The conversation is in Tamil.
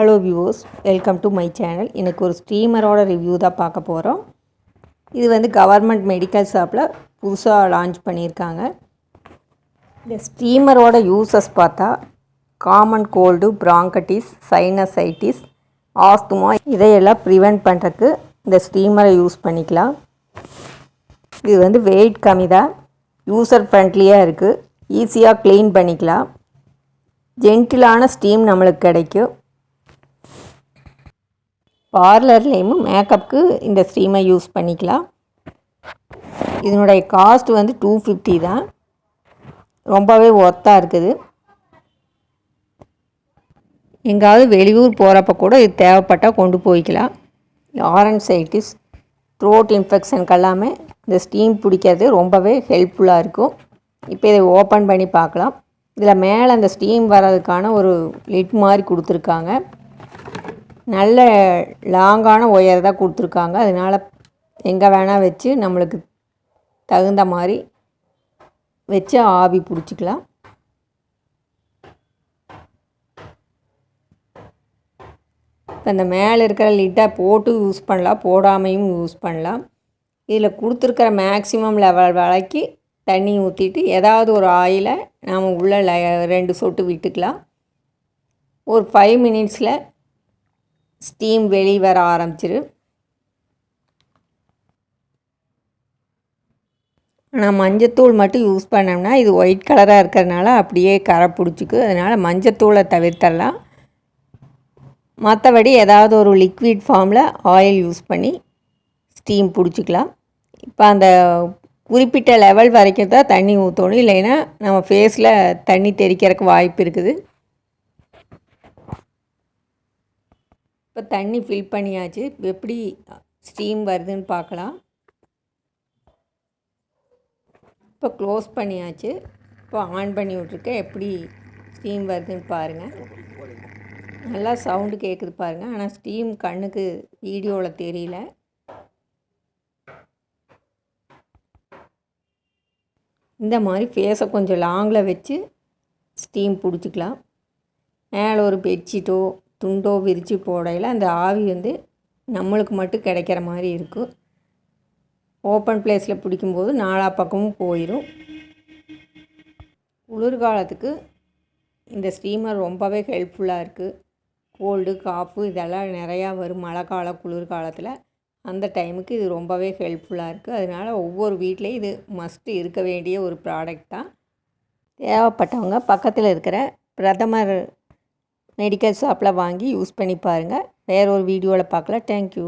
Hello viewers welcome to my channel எனக்கு ஒரு ஸ்டீமரோட ரிவ்யூ தான் பார்க்க போகிறோம் இது வந்து கவர்மெண்ட் மெடிக்கல் ஷாப்பில் புதுசாக லான்ச் பண்ணியிருக்காங்க. இந்த ஸ்டீமரோட யூசஸ் பார்த்தா common cold bronchitis sinusitis asthma இதையெல்லாம் ப்ரிவெண்ட் பண்ணுறதுக்கு இந்த ஸ்டீமரை யூஸ் பண்ணிக்கலாம். இது வந்து வெயிட் கம்மி தான் யூசர் ஃப்ரெண்ட்லியாக இருக்குது ஈஸியாக க்ளீன் பண்ணிக்கலாம். ஜென்டிலான ஸ்டீம் நம்மளுக்கு கிடைக்கும். பார்லர்லேயும் மேக்கப்புக்கு இந்த ஸ்டீமை யூஸ் பண்ணிக்கலாம். இதனுடைய காஸ்ட் வந்து டூ ஃபிஃப்டி தான். ரொம்பவே ஒர்த்தாக இருக்குது. எங்காவது வெளியூர் போகிறப்ப கூட இது தேவைப்பட்டால் கொண்டு போய்க்கலாம். ஆரன்சைட்டிஸ் சைட்டிஸ் த்ரோட் இன்ஃபெக்ஷனுக்கு எல்லாமே இந்த ஸ்டீம் பிடிக்கிறது ரொம்பவே ஹெல்ப்ஃபுல்லாக இருக்கும். இப்போ இதை ஓப்பன் பண்ணி பார்க்கலாம். இதில் மேலே அந்த ஸ்டீம் வர்றதுக்கான ஒரு லிட் மாதிரி கொடுத்துருக்காங்க. நல்ல லாங்கான ஒயர் தான் கொடுத்துருக்காங்க. அதனால் எங்கே வேணால் வச்சு நம்மளுக்கு தகுந்த மாதிரி வச்சு ஆவி பிடிச்சிக்கலாம். இப்போ இந்த மேலே இருக்கிற லிட்டை போட்டு யூஸ் பண்ணலாம். போடாமையும் யூஸ் பண்ணலாம். இதில் கொடுத்துருக்கிற மேக்ஸிமம் லெவல் வரைக்கி தண்ணி ஊற்றிட்டு ஏதாவது ஒரு ஆயிலை நாம் உள்ளே ரெண்டு சொட்டு விட்டுக்கலாம். ஒரு ஃபைவ் மினிட்ஸில் ஸ்டீம் வெளியே வர ஆரம்பிச்சிரு. ஆனால் மஞ்சத்தூள் மட்டும் யூஸ் பண்ணோம்னா இது ஒயிட் கலராக இருக்கிறதுனால அப்படியே கரை பிடிச்சிக்கு. அதனால் மஞ்சத்தூளை தவிர்த்தரலாம். மற்றபடி ஏதாவது ஒரு லிக்விட் ஃபார்மில் ஆயில் யூஸ் பண்ணி ஸ்டீம் பிடிச்சிக்கலாம். இப்போ அந்த குறிப்பிட்ட லெவல் வரைக்கும் தான் தண்ணி ஊற்றணும் இல்லைன்னா நம்ம ஃபேஸில் தண்ணி தெறிக்கிறதுக்கு வாய்ப்பு இருக்குது. இப்போ தண்ணி ஃபில் பண்ணியாச்சு. எப்படி ஸ்டீம் வருதுன்னு பார்க்கலாம். இப்போ க்ளோஸ் பண்ணியாச்சு. இப்போ ஆன் பண்ணி விட்ருக்கேன் எப்படி ஸ்டீம் வருதுன்னு பாருங்கள் நல்லா சவுண்டு கேட்குது பாருங்கள் ஆனால் ஸ்டீம் கண்ணுக்கு வீடியோவில் தெரியல. இந்த மாதிரி ஃபேஸை கொஞ்சம் லாங்கில் வச்சு ஸ்டீம் பிடிச்சிக்கலாம். மேலே ஒரு பெட்ஷீட்டோ துண்டோ விரித்து போடையில் அந்த ஆவி வந்து நம்மளுக்கு மட்டும் கிடைக்கிற மாதிரி இருக்கும். ஓப்பன் பிளேஸில் பிடிக்கும்போது நாலா பக்கமும் போயிடும் குளிர்காலத்துக்கு இந்த ஸ்டீமர் ரொம்பவே ஹெல்ப்ஃபுல்லாக இருக்குது கோல்டு காஃபு இதெல்லாம் நிறையா வரும் மழை காலம் குளிர்காலத்தில். அந்த டைமுக்கு இது ரொம்பவே ஹெல்ப்ஃபுல்லாக இருக்குது அதனால் ஒவ்வொரு வீட்லேயும் இது மஸ்ட்டு இருக்க வேண்டிய ஒரு ப்ராடக்ட் தான். தேவைப்பட்டவங்க பக்கத்தில் இருக்கிற பிரதமர் மெடிக்கல் ஷாப்பில் வாங்கி யூஸ் பண்ணி பாருங்கள் வேறு ஒரு வீடியோவில் பார்க்கலாம். தேங்க்யூ